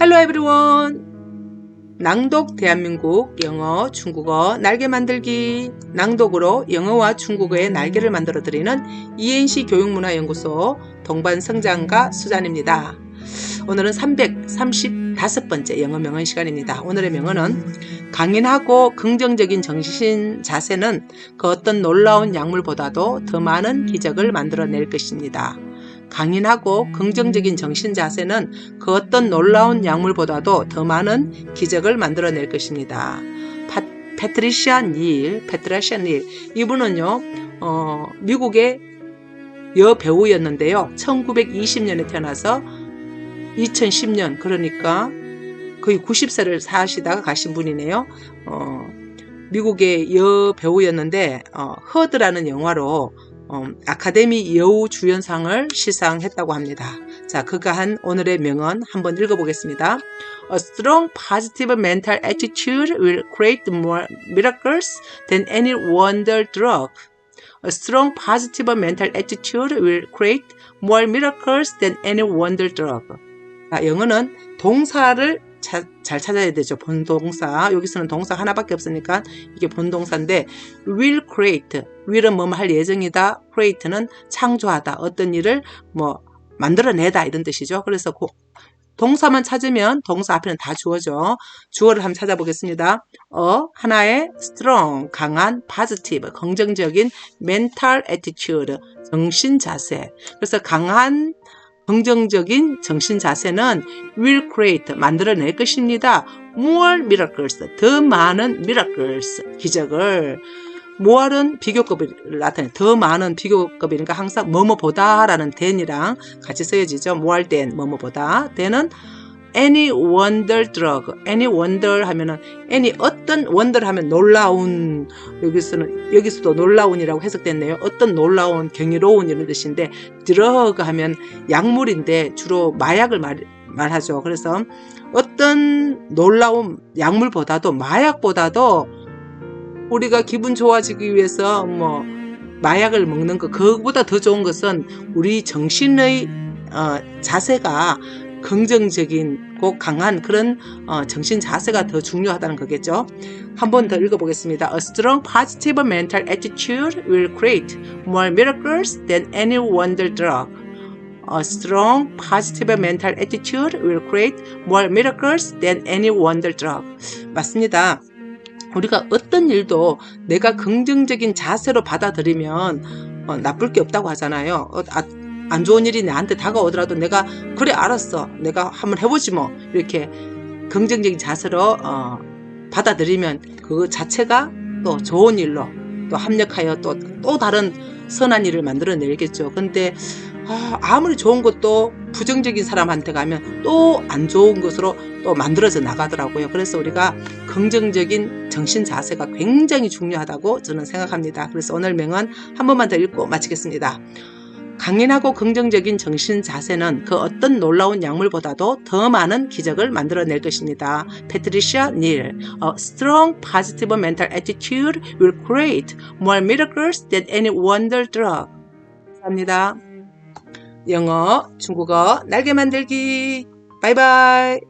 Hello everyone. 낭독 대한민국 영어 중국어 날개 만들기 낭독으로 영어와 중국어의 날개를 만들어 드리는 ENC 교육문화연구소 동반성장가 수잔입니다. 오늘은 335번째 영어 명언 시간입니다. 오늘의 명언은 강인하고 긍정적인 정신 자세는 그 어떤 놀라운 약물보다도 더 많은 기적을 만들어낼 것입니다. 강인하고 긍정적인 정신 자세는 그 어떤 놀라운 약물보다도 더 많은 기적을 만들어낼 것입니다. 파, 패트리시아 닐, 패트리시아 닐 이분은요, 어, 미국의 여배우였는데요. 1920년에 태어나서 2010년 그러니까 거의 90세를 사시다가 가신 분이네요. 어, 미국의 여배우였는데 어, 허드라는 영화로 어, 아카데미 여우 주연상을 시상했다고 합니다. 자, 그가 한 오늘의 명언 한번 읽어보겠습니다. A strong positive mental attitude will create more miracles than any wonder drug. A strong positive mental attitude will create more miracles than any wonder drug. 자, 영어는 동사를 차, 잘 찾아야 되죠. 본동사. 여기서는 동사 하나밖에 없으니까 이게 본동사인데 will create. will은 뭐 할 예정이다. create는 창조하다. 어떤 일을 뭐 만들어내다 이런 뜻이죠. 그래서 고, 동사만 찾으면 동사 앞에는 다 주어져. 주어를 한번 찾아보겠습니다. 어, 하나의 strong, 강한, positive, 긍정적인 mental attitude, 정신 자세. 그래서 강한 긍정적인 정신 자세는 will create 만들어낼 것입니다. more miracles 더 많은 miracles 기적을 more은 비교급을 나타내 더 많은 비교급이니까 항상 뭐뭐보다라는 than이랑 같이 쓰여지죠. more than 뭐뭐보다 than은 any wonder drug, any wonder 하면은 any 어떤 wonder 하면 놀라운 여기서는 여기서도 놀라운이라고 해석됐네요. 어떤 놀라운 경이로운 이런 뜻인데 drug 하면 약물인데 주로 마약을 말, 말하죠. 그래서 어떤 놀라운 약물보다도 마약보다도 우리가 기분 좋아지기 위해서 뭐 마약을 먹는 것 그거보다 더 좋은 것은 우리 정신의 어, 자세가 긍정적인 고 강한 그런 어, 정신 자세가 더 중요하다는 거겠죠. 한 번 더 읽어보겠습니다. A strong positive mental attitude will create more miracles than any wonder drug. A strong positive mental attitude will create more miracles than any wonder drug. 맞습니다. 우리가 어떤 일도 내가 긍정적인 자세로 받아들이면 어, 나쁠 게 없다고 하잖아요. 어, 아, 안 좋은 일이 나한테 다가오더라도 내가 그래 알았어 내가 한번 해보지 뭐 이렇게 긍정적인 자세로 어, 받아들이면 그 자체가 또 좋은 일로 또 합력하여 또 또 다른 선한 일을 만들어내겠죠. 근데 아, 아무리 좋은 것도 부정적인 사람한테 가면 또 안 좋은 것으로 또 만들어져 나가더라고요. 그래서 우리가 긍정적인 정신 자세가 굉장히 중요하다고 저는 생각합니다. 그래서 오늘 명언 한 번만 더 읽고 마치겠습니다. 강인하고 긍정적인 정신 자세는 그 어떤 놀라운 약물보다도 더 많은 기적을 만들어낼 것입니다. 패트리시아 닐 A strong positive mental attitude will create more miracles than any wonder drug. 감사합니다. 영어, 중국어, 날개 만들기. 바이바이.